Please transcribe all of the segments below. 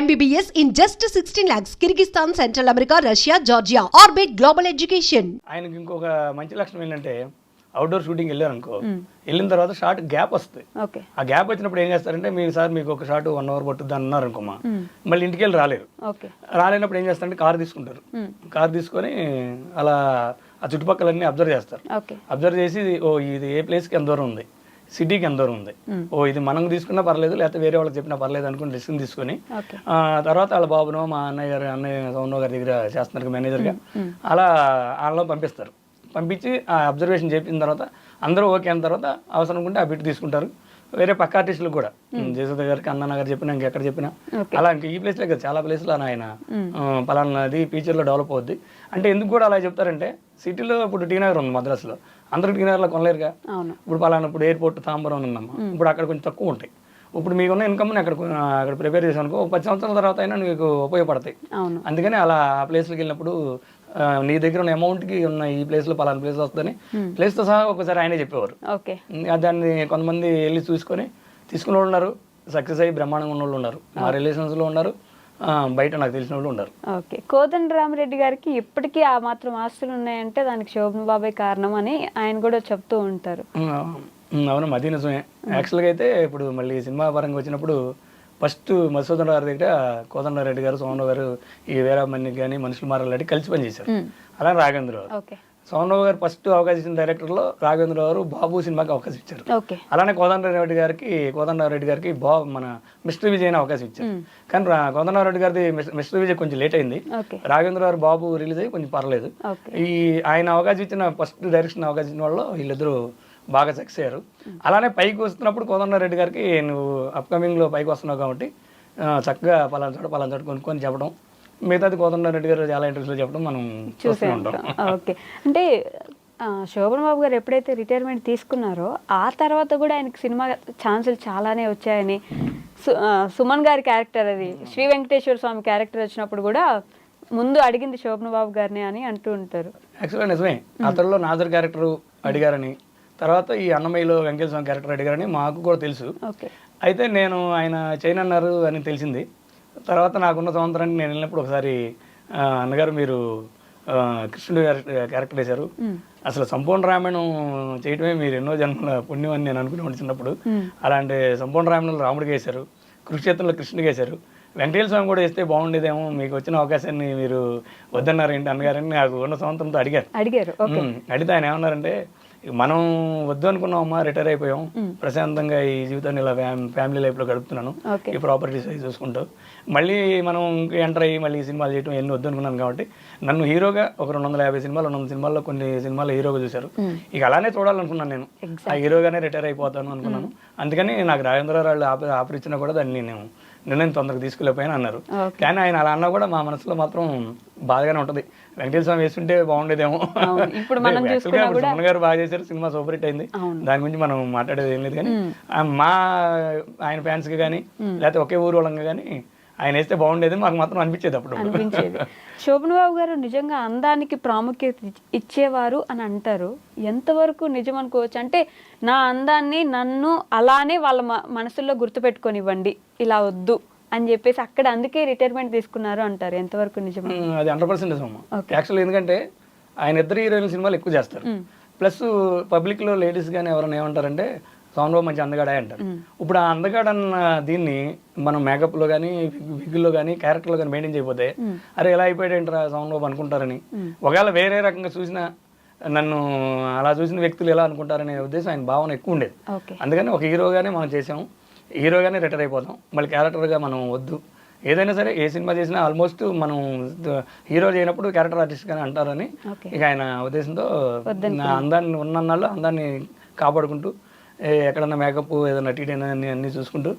MBBS in just 16 lakhs, Kyrgyzstan, Central America, Russia, Georgia. Orbit Global Education. ఆయనకి ఇంకొక మంచి లక్షణం ఏంటంటే అవుట్డోర్ షూటింగ్ వెళ్ళారు అనుకో. వెళ్ళిన తర్వాత షార్ట్ గ్యాప్ వస్తుంది. ఓకే ఆ గ్యాప్ వచ్చినప్పుడు ఏం చేస్తారంటే మీరు సార్ మీకు ఒక షాట్ వన్ అవర్ పట్టుద్ది అన్నారు అనుకోమా మళ్ళీ ఇంటికి వెళ్ళి రాలేరు. ఓకే రాలేనప్పుడు ఏం చేస్తారంటే కార్ తీసుకుంటారు. కార్ తీసుకొని అలా ఆ చుట్టుపక్కలన్నీ అబ్జర్వ్ చేస్తారు. ఓకే అబ్జర్వ్ చేసి ఓ ఇది ఏ ప్లేస్కి ఎంత దూరం ఉంది? సిటీకి ఎంత దూరం ఉంది ఓ ఇది మనం తీసుకున్నా పర్లేదు లేకపోతే వేరే వాళ్ళకి చెప్పినా పర్లేదు అనుకుని డెసిషన్ తీసుకొని తర్వాత వాళ్ళ బాబునో మా అన్నయ్య గారు అన్నయ్య సౌందరావు గారి దగ్గర చేస్తున్నారు మేనేజర్గా అలా వాళ్ళలో పంపిస్తారు. పంపించి ఆ అబ్జర్వేషన్ చేసిన తర్వాత అందరూ ఓకే అయిన తర్వాత అవసరం ఉంటే ఆ బిట్ తీసుకుంటారు. వేరే పక్క ఆర్టిస్టులు కూడా. జయసుధ గారికి అన్న గారు చెప్పినా ఇంకెక్కడ చెప్పినా. అలా ఇంకా ఈ ప్లేస్లో కదా చాలా ప్లేస్లో ఆయన. పలానాది ఫ్యూచర్లో డెవలప్ అవుద్ది. అంటే ఎందుకు కూడా అలా చెప్తారంటే సిటీలో ఇప్పుడు టీ నగర్ ఉంది మద్రాసులో. అందరూ టీ నగర్లో కొనలేరుగా. ఇప్పుడు పలానా ఇప్పుడు ఎయిర్పోర్ట్ తాంబరం ఉందమ్మా. ఇప్పుడు అక్కడ కొంచెం తక్కువ ఉంటాయి. ఇప్పుడు మీకున్న ఇన్కమ్ని అక్కడ అక్కడ ప్రిపేర్ చేసాను అనుకో పది సంవత్సరాల తర్వాత అయినా నీకు ఉపయోగపడతాయి. అందుకని అలా ఆ ప్లేస్కి వెళ్ళినప్పుడు నీ దగ్గర ఉన్న అమౌంట్కి ఉన్న ఈ ప్లేస్లో పలానా ప్లేస్ వస్తుందని ప్లేస్తో సహా ఒకసారి ఆయనే చెప్పేవారు. దాన్ని కొంతమంది వెళ్ళి చూసుకొని తీసుకున్న వాళ్ళు ఉన్నారు సక్సెస్ అయ్యి బ్రహ్మాండంగా ఉన్న వాళ్ళు ఉన్నారు. మా రిలేషన్స్లో ఉన్నారు. బయట నాకు తెలిసిన వాళ్ళు ఉన్నారు. ఓకే. కోదండ రామిరెడ్డి గారికి ఇప్పటికీ ఆ మాత్రం ఆస్తులు ఉన్నాయంటే దానికి శోభన్ బాబాయ్ కారణం అని ఆయన కూడా చెప్తూ ఉంటారు. అవును అది నిజమే. యాక్చువల్గా అయితే ఇప్పుడు మళ్ళీ సినిమా పరంగా వచ్చినప్పుడు ఫస్ట్ మధుసూదన్ గారి దగ్గర కోదండరెడ్డి గారు సోమరావు గారు ఈ వీరామణి కానీ మనుషులు మారాలంటే కలిసి పనిచేశారు. అలా ఓకే. సోమరావు గారు ఫస్ట్ అవకాశం ఇచ్చిన డైరెక్టర్లో రాఘవేంద్రరావు గారు బాబు సినిమాకి అవకాశం ఇచ్చారు. అలానే కోదండరెడ్డి గారికి కోదండరెడ్డి గారికి బా మన మిస్టర్ విజయ్ అని అవకాశం ఇచ్చారు. కానీ కోదండరెడ్డి గారిది మిస్- మిస్టర్ విజయ్ కొంచెం లేట్ అయింది. రాఘవేంద్ర గారు బాబు రిలీజ్ అయ్యి కొంచెం పర్లేదు. ఈ ఆయన అవకాశం ఇచ్చిన ఫస్ట్ డైరెక్షన్ అవకాశం ఇచ్చిన వాళ్ళు వీళ్ళిద్దరూ బాగా సక్సెస్ అయ్యారు. అలానే పైకి వస్తున్నప్పుడు కోదండరెడ్డి గారికి నువ్వు అప్కమింగ్లో పైకి వస్తున్నావు కాబట్టి చక్కగా పలానా చోట పలానా చోట కొనుక్కొని చెప్పడం మిగతాది కోదండరెడ్డి గారు చాలా ఇంట్రెస్ట్లో చెప్పడం మనం చూస్తూ చూసే ఉంటాం. ఓకే. అంటే శోభన్ బాబు గారు ఎప్పుడైతే రిటైర్మెంట్ తీసుకున్నారో ఆ తర్వాత కూడా ఆయనకి సినిమా ఛాన్సులు చాలానే వచ్చాయని సుమన్ గారి క్యారెక్టర్ అది. శ్రీ వెంకటేశ్వర స్వామి క్యారెక్టర్ వచ్చినప్పుడు కూడా ముందు అడిగింది శోభన్ బాబు గారిని అని అంటూ ఉంటారు. యాక్చువల్గా నిజమే. అతనిలో నాజర్ క్యారెక్టర్ అడిగారని తర్వాత ఈ అన్నమయ్యలో వెంకటేశ్వర స్వామి క్యారెక్టర్ అడిగారని మాకు కూడా తెలుసు. ఓకే. అయితే నేను ఆయన చైనా అన్నారు అని తెలిసింది. తర్వాత నాకున్న సంవత్సరానికి నేను వెళ్ళినప్పుడు ఒకసారి అన్నగారు మీరు కృష్ణుడు క్యారెక్టర్ వేశారు. అసలు సంపూర్ణ రామాయణం చేయటమే మీరు ఎన్నో జన్మల పుణ్యం అని నేను అనుకునేవాడు చిన్నప్పుడు. అలాంటి సంపూర్ణ రామాయణంలో రాముడికి వేశారు. కురుక్షేత్రంలో కృష్ణుడికి వేశారు. వెంకటేశ్వర స్వామి కూడా వేస్తే బాగుండేదేమో మీకు వచ్చిన అవకాశాన్ని మీరు వద్దన్నారు ఏంటి అన్నగారని నాకు ఉన్న సంవత్సరంతో అడిగారు. అడిగారు. అడిగితే ఆయన ఏమన్నారంటే మనం వద్దు అనుకున్నామమ్మా రిటైర్ అయిపోయాం. ప్రశాంతంగా ఈ జీవితాన్ని ఇలా ఫ్యామ్- ఫ్యామిలీ లైఫ్లో గడుపుతున్నాను. ఈ ప్రాపర్టీస్ అవి చూసుకుంటూ. మళ్ళీ మనం ఎంటర్ అయ్యి మళ్ళీ సినిమాలు చేయడం ఎన్ని వద్దు అనుకున్నాను కాబట్టి నన్ను హీరోగా ఒక రెండు వందల యాభై సినిమాలు రెండు వందల సినిమాల్లో కొన్ని సినిమాలు హీరోగా చూశారు. ఇక అలానే చూడాలనుకున్నాను నేను. ఆ హీరోగానే రిటైర్ అయిపోతాను అనుకున్నాను. అందుకని నాకు రాజేంద్ర వాళ్ళు ఆఫర్ ఆఫర్ ఇచ్చినా కూడా దాన్ని నేను నిర్ణయం తొందరగా తీసుకెళ్ళిపోయాను అన్నారు. కానీ ఆయన అలా అన్నా కూడా మా మనసులో మాత్రం బాధగానే ఉంటుంది వెంకటేశ్వర స్వామి వేస్తుంటే బాగుండేదేమో. ఇప్పుడు సుమన్ గారు బాగా చేశారు సినిమా సూపర్ హిట్ అయింది. దాని గురించి మనం మాట్లాడేది ఏం లేదు కానీ మా ఆయన ఫ్యాన్స్కి కానీ లేకపోతే ఒకే ఊరు వాళ్ళంగా కానీ ఆయన వేస్తే బాగుండేది మాకు మాత్రం అనిపించేది అప్పుడు. అనిపించేది. శోభన్ బాబు గారు నిజంగా అందానికి ప్రాముఖ్యత ఇచ్- ఇచ్చేవారు అని అంటారు. ఎంతవరకు నిజం అనుకోవచ్చు? అంటే నా అందాన్ని నన్ను అలానే వాళ్ళ మ- మనసుల్లో గుర్తుపెట్టుకొనివ్వండి ఇలా వద్దు అని చెప్పేసి అక్కడ అందుకే రిటైర్మెంట్ తీసుకున్నారు అంటారు. ఎంతవరకు నిజం అది హండ్రెడ్ పర్సెంట్ నిజం. యాక్చువల్ ఎందుకంటే ఆయన ఇద్దరు హీరోయిన్ సినిమాలు ఎక్కువ చేస్తారు. ప్లస్ పబ్లిక్లో లేడీస్ కానీ ఎవరైనా ఏమంటారంటే సౌండ్ బాబు మంచి అందగాడే అంటారు. ఇప్పుడు ఆ అందగాడు అన్న దీన్ని మనం మేకప్లో కానీ విగ్గుల్లో కానీ క్యారెక్టర్లో కానీ మెయింటైన్ చేయకపోతే అరే ఎలా అయిపోయాడు ఏంట్రా సౌండ్ బాబు అనుకుంటారని ఒకవేళ వేరే రకంగా చూసినా నన్ను అలా చూసిన వ్యక్తులు ఎలా అనుకుంటారనే ఉద్దేశం ఆయన భావన ఎక్కువ ఉండేది. అందుకని ఒక హీరోగానే మనం చేసాం. హీరోగానే రిటైర్ అయిపోతాం. మళ్ళీ క్యారెక్టర్గా మనం వద్దు. ఏదైనా సరే ఏ సినిమా చేసినా ఆల్మోస్ట్ మనం హీరో చేయనప్పుడు క్యారెక్టర్ ఆర్టిస్ట్ గానే అంటారని ఇక ఆయన ఉద్దేశంతో అందాన్ని ఉన్నన్నాళ్ళు అందాన్ని కాపాడుకుంటూ ఎక్కడన్నా మేకప్ ఏదైనా టీటీ అన్ని చూసుకుంటూ.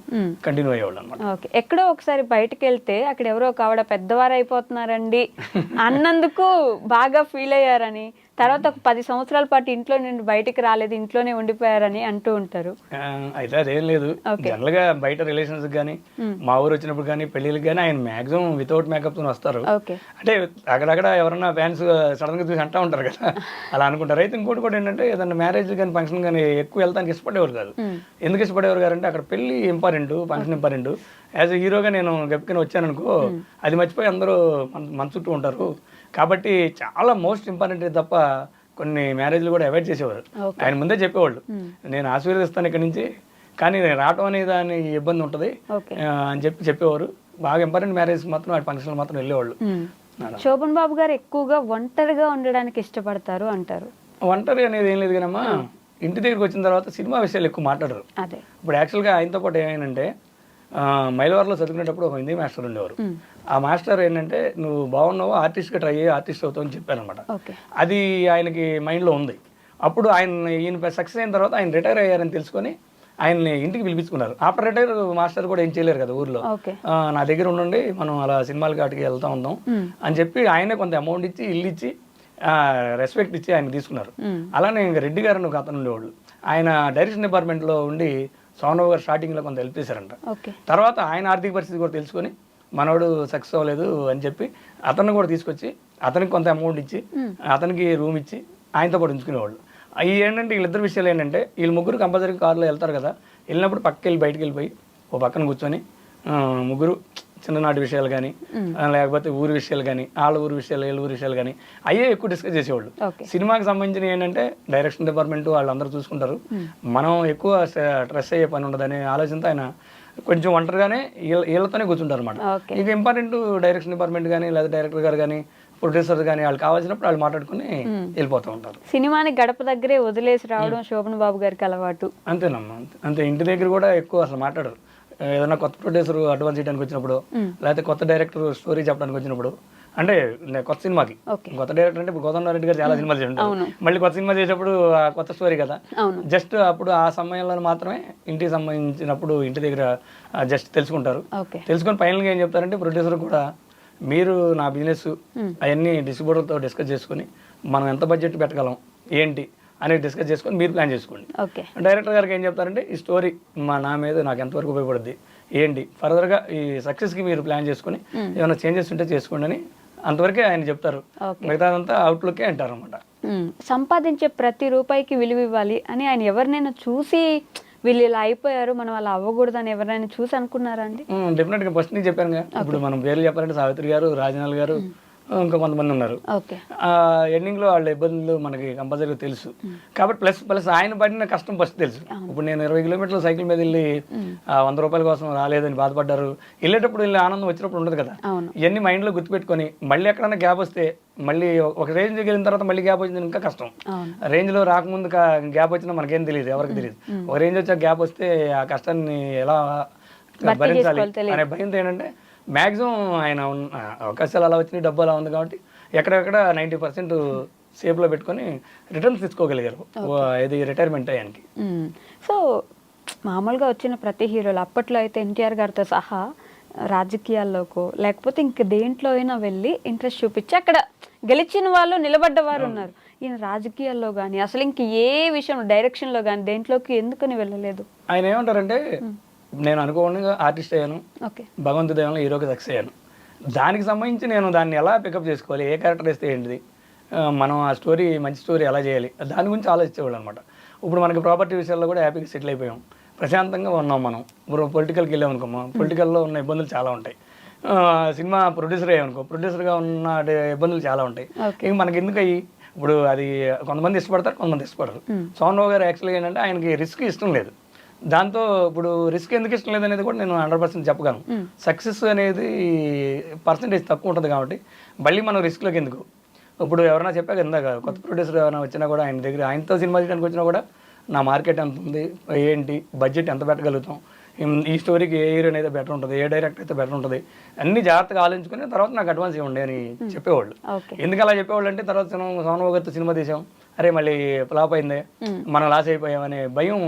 కంటిన్యూ అయ్యేవాళ్ళు అనమాట ఓకే. ఎక్కడో ఒకసారి బయటకు వెళ్తే అక్కడ ఎవరో ఒక ఆవిడ పెద్దవారు అయిపోతున్నారండి. అన్నందుకు బాగా ఫీల్ అయ్యారని తర్వాత ఒక పది సంవత్సరాల పాటు ఇంట్లో నుండి బయటికి రాలేదు ఇంట్లోనే ఉండిపోయారని అంటూ ఉంటారు. అయితే అదేం లేదు. జనరల్గా బయట రిలేషన్స్ కానీ మా ఊరు వచ్చినప్పుడు కానీ పెళ్ళిళ్ళకి కానీ ఆయన మాక్సిమం వితౌట్ మేకప్తో వస్తారు. అంటే అక్కడక్కడ ఎవరన్నా ఫ్యాన్స్ సడన్గా చూసి అంటా ఉంటారు కదా. అలా అనుకుంటారు. అయితే ఇంకోటి కూడా ఏంటంటే ఏదన్నా మ్యారేజ్ కానీ ఫంక్షన్ కానీ ఎక్కువ వెళ్తానికి ఇష్టపడేవారు కాదు. ఎందుకు ఇష్టపడేవారు గారు అంటే అక్కడ పెళ్ళి ఇంపార్టెంట్ ఫంక్షన్ ఇంపార్టెంట్ యాజ్ హీరోగా నేను గెప్పుకొని వచ్చాను అనుకో అది మర్చిపోయి అందరూ మన మన చుట్టూ ఉంటారు. కాబట్టి చాలా మోస్ట్ ఇంపార్టెంట్ తప్ప కొన్ని మ్యారేజ్లు కూడా అవాయిడ్ చేసేవారు. ఆయన ముందే చెప్పేవాళ్ళు. నేను ఆశీర్వదిస్తాను ఇక్కడి నుంచి కానీ నేను రావటం అనేది దాని ఇబ్బంది ఉంటుంది. అని చెప్పి చెప్పేవారు. బాగా ఇంపార్టెంట్ మ్యారేజ్ మాత్రం వాటి ఫంక్షన్లు మాత్రం వెళ్ళేవాళ్ళు. శోభన్ బాబు గారు ఎక్కువగా ఒంటరిగా ఉండడానికి ఇష్టపడతారు అంటారు. ఒంటరి అనేది ఏం లేదు కానమ్మా ఇంటి దగ్గరికి వచ్చిన తర్వాత సినిమా విషయాలు ఎక్కువ మాట్లాడరు. ఇప్పుడు యాక్చువల్గా ఆయనతో పాటు ఏమైందంటే మైలవరంలో చదువుకునేటప్పుడు ఒక హిందీ మాస్టర్ ఉండేవారు. ఆ మాస్టర్ ఏంటంటే నువ్వు బాగున్నావు ఆర్టిస్ట్గా ట్రై అయ్యి ఆర్టిస్ట్ అవుతావు అని చెప్పారనమాట అది ఆయనకి మైండ్లో ఉంది. అప్పుడు ఆయన ఈయన సక్సెస్ అయిన తర్వాత ఆయన రిటైర్ అయ్యారని తెలుసుకొని ఆయన్ని ఇంటికి పిలిపించుకున్నారు. ఆఫ్టర్ రిటైర్ మాస్టర్ కూడా ఏం చేయలేరు కదా ఊర్లో. నా దగ్గర ఉండండి మనం అలా సినిమాలకి వాటికి వెళ్తా ఉందాం అని చెప్పి ఆయనే కొంత అమౌంట్ ఇచ్చి ఇల్లు ఇచ్చి రెస్పెక్ట్ ఇచ్చి ఆయన తీసుకున్నారు. అలానే ఇంకా రెడ్డి గారు ఒక అతను ఉండేవాళ్ళు. ఆయన డైరెక్షన్ డిపార్ట్మెంట్లో ఉండి సోనబాబు గారు స్టార్టింగ్లో కొంత హెల్ప్ చేశారంట. తర్వాత ఆయన ఆర్థిక పరిస్థితి కూడా తెలుసుకొని మనోడు సక్సెస్ అవ్వలేదు అని చెప్పి అతన్ని కూడా తీసుకొచ్చి అతనికి కొంత అమౌంట్ ఇచ్చి అతనికి రూమ్ ఇచ్చి ఆయనతో పాటు ఉంచుకునేవాళ్ళు. అవి ఏంటంటే వీళ్ళిద్దరు విషయాలు ఏంటంటే వీళ్ళు ముగ్గురు కంపల్సరీ కార్లో వెళ్తారు కదా వెళ్ళినప్పుడు పక్కకి వెళ్ళి బయటికి వెళ్ళిపోయి ఓ పక్కన కూర్చొని ముగ్గురు చిన్ననాటి విషయాలు కానీ లేకపోతే ఊరి విషయాలు కానీ వాళ్ళ ఊరి విషయాలు వీళ్ళ ఊరి విషయాలు కానీ అయ్యే ఎక్కువ డిస్కస్ చేసేవాళ్ళు. సినిమాకి సంబంధించిన ఏంటంటే డైరెక్షన్ డిపార్ట్మెంట్ వాళ్ళందరూ చూసుకుంటారు. మనం ఎక్కువ స్ట్రెస్ అయ్యే పని ఉండదనే ఆలోచనతో ఆయన కొంచెం ఒంటరిగానే వీళ్ళ- వీళ్ళతోనే కూర్చుంటారు అనమాట ఇక ఇంపార్టెంట్ డైరెక్షన్ డిపార్ట్మెంట్ కానీ లేదా డైరెక్టర్ గారు కానీ ప్రొడ్యూసర్ కానీ వాళ్ళు కావాల్సినప్పుడు వాళ్ళు మాట్లాడుకుని వెళ్ళిపోతూ ఉంటారు. సినిమాని గడప దగ్గరే వదిలేసి రావడం శోభన్ బాబు గారికి అలవాటు. అంతేనమ్మా అంతే. అంతే. ఇంటి దగ్గర కూడా ఎక్కువ అసలు మాట్లాడరు. ఏదైనా కొత్త ప్రొడ్యూసర్ అడ్వాన్స్ చేయడానికి వచ్చినప్పుడు లేకపోతే కొత్త డైరెక్టర్ స్టోరీ చెప్పడానికి వచ్చినప్పుడు అంటే కొత్త సినిమాకి. కొత్త డైరెక్టర్ అంటే ఇప్పుడు గోదావరి రెడ్డి గారు చాలా సినిమాలు చేసి మళ్ళీ కొత్త సినిమా చేసేటప్పుడు ఆ కొత్త స్టోరీ కదా. జస్ట్ అప్పుడు ఆ సమయంలో మాత్రమే ఇంటికి సంబంధించినప్పుడు ఇంటి దగ్గర జస్ట్ తెలుసుకుంటారు. తెలుసుకొని ఫైనల్గా ఏం చెప్తారంటే ప్రొడ్యూసర్ కూడా మీరు నా బిజినెస్ అవన్నీ డిస్ట్రిబ్యూటర్తో డిస్కస్ చేసుకొని మనం ఎంత బడ్జెట్ పెట్టగలం ఏంటి అనేది డిస్కస్ చేసుకొని మీరు ప్లాన్ చేసుకోండి. ఓకే డైరెక్టర్ గారికి ఏం చెప్తారంటే ఈ స్టోరీ మా నా మీద నాకు ఎంతవరకు ఉపయోగపడుద్ది? ఏంటి? ఫర్దర్గా ఈ సక్సెస్కి మీరు ప్లాన్ చేసుకొని ఏమైనా చేంజెస్ ఉంటే చేసుకోండి అని అంతవరకే ఆయన చెప్తారు. మిగతాదంతా అవుట్లుకే అంటారు అనమాట ఉమ్, సంపాదించే ప్రతి రూపాయికి విలువ ఇవ్వాలి అని ఆయన ఎవరినైనా చూసి వీళ్ళు ఇలా అయిపోయారు మనం అలా అవ్వకూడదని ఎవరైనా చూసి అనుకున్నారా అండి? డెఫినెట్గా ఫస్ట్ నుంచి చెప్పాను ఇప్పుడు మనం పేర్లు చెప్పాలంటే సావిత్రి గారు రాజనాల్ గారు ఇంకా కొంతమంది ఉన్నారు. ఓకే. ఆ ఎండింగ్లో వాళ్ళ ఇబ్బందులు మనకి కంపల్సరీగా తెలుసు. కాబట్టి ప్లస్ ప్లస్ ఆయన పడిన కష్టం ఫస్ట్ తెలుసు. ఇప్పుడు నేను ఇరవై కిలోమీటర్లు సైకిల్ మీద వెళ్ళి ఆ, వంద రూపాయల కోసం రాలేదని బాధపడ్డారు. వెళ్ళేటప్పుడు వెళ్ళి ఆనందం వచ్చినప్పుడు ఉండదు కదా. ఇవన్నీ మైండ్లో గుర్తుపెట్టుకొని మళ్ళీ ఎక్కడైనా గ్యాప్ వస్తే మళ్ళీ ఒక రేంజ్కి వెళ్ళిన తర్వాత మళ్ళీ గ్యాప్ వచ్చింది ఇంకా కష్టం. రేంజ్లో రాకముందు గ్యాప్ వచ్చినా మనకేం తెలియదు ఎవరికి తెలియదు. ఒక రేంజ్ వచ్చాక గ్యాప్ వస్తే ఆ కష్టాన్ని ఎలా భరించాలి. అనే భయంతో ఏంటంటే మాక్సిమం ఆయన ఉన్న అవకాశాలు అలా వచ్చినాయి డబ్బు అలా ఉంది కాబట్టి ఎక్కడెక్కడ నైంటీ పర్సెంట్ సేఫ్లో పెట్టుకొని రిటర్న్స్ తీసుకోగలిగారు. ఇది రిటైర్మెంట్ అయ్యానికి. సో మామూలుగా వచ్చిన ప్రతి హీరోలు అప్పట్లో అయితే ఎన్టీఆర్ గారితో సహా రాజకీయాల్లోకో లేకపోతే ఇంక దేంట్లో అయినా వెళ్ళి ఇంట్రెస్ట్ చూపించి అక్కడ గెలిచిన వాళ్ళు నిలబడ్డ వారు ఉన్నారు. ఈయన రాజకీయాల్లో కానీ అసలు ఇంక ఏ విషయం డైరెక్షన్లో కానీ దేంట్లోకి ఎందుకని వెళ్ళలేదు? ఆయన ఏమంటారంటే నేను అనుకోకుండా ఆర్టిస్ట్ అయ్యాను. ఓకే. భగవంతు దేవంలో హీరోకి సక్సెస్ అయ్యాను. దానికి సంబంధించి నేను దాన్ని ఎలా పికప్ చేసుకోవాలి ఏ క్యారెక్టర్ వేస్తే ఏంటిది? మనం ఆ స్టోరీ మంచి స్టోరీ ఎలా చేయాలి? దాని గురించి ఆలోచించేవాళ్ళు అనమాట ఇప్పుడు మనకి ప్రాపర్టీ విషయాల్లో కూడా హ్యాపీగా సెటిల్ అయిపోయాం. ప్రశాంతంగా ఉన్నాం మనం. ఇప్పుడు పొలిటికల్కి వెళ్ళాం అనుకో పొలిటికల్లో ఉన్న ఇబ్బందులు చాలా ఉంటాయి. సినిమా ప్రొడ్యూసర్ అయ్యామనుకో ప్రొడ్యూసర్గా ఉన్న ఇబ్బందులు చాలా ఉంటాయి. ఇంక మనకి ఎందుకు అయ్యి? ఇప్పుడు అది కొంతమంది ఇష్టపడతారు కొంతమంది ఇష్టపడరు. సోన్ గారు యాక్చువల్గా ఏంటంటే ఆయనకి రిస్క్ ఇష్టం లేదు. దాంతో ఇప్పుడు రిస్క్ ఎందుకు ఇష్టం లేదు అనేది కూడా నేను హండ్రెడ్ పర్సెంట్ చెప్పగలను. సక్సెస్ అనేది పర్సంటేజ్ తక్కువ ఉంటుంది కాబట్టి మళ్ళీ మనం రిస్క్లోకి ఎందుకు? ఇప్పుడు ఎవరైనా చెప్పాక ఇందాక కొత్త ప్రొడ్యూసర్ ఎవరైనా వచ్చినా కూడా ఆయన దగ్గర ఆయనతో సినిమా చేయడానికి వచ్చినా కూడా నా మార్కెట్ ఎంత ఉంది ఏంటి బడ్జెట్ ఎంత పెట్టగలుగుతాం ఈ స్టోరీకి ఏ హీరోయిన్ అయితే బెటర్ ఉంటుంది ఏ డైరెక్టర్ అయితే బెటర్ ఉంటుంది అన్ని జాగ్రత్తగా ఆలోచించుకుని తర్వాత నాకు అడ్వాన్స్ ఇవ్వండి అని చెప్పేవాళ్ళు. ఎందుకు అలా చెప్పేవాళ్ళు అంటే తర్వాత సోనబాబు గారితో సినిమా తీసాం అరే మళ్ళీ ఫ్లాప్ అయిందే మనం లాస్ అయిపోయామనే భయం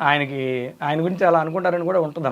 ఆయనకి ఆయన గురించి అలా అనుకుంటారని కూడా ఉంటుంది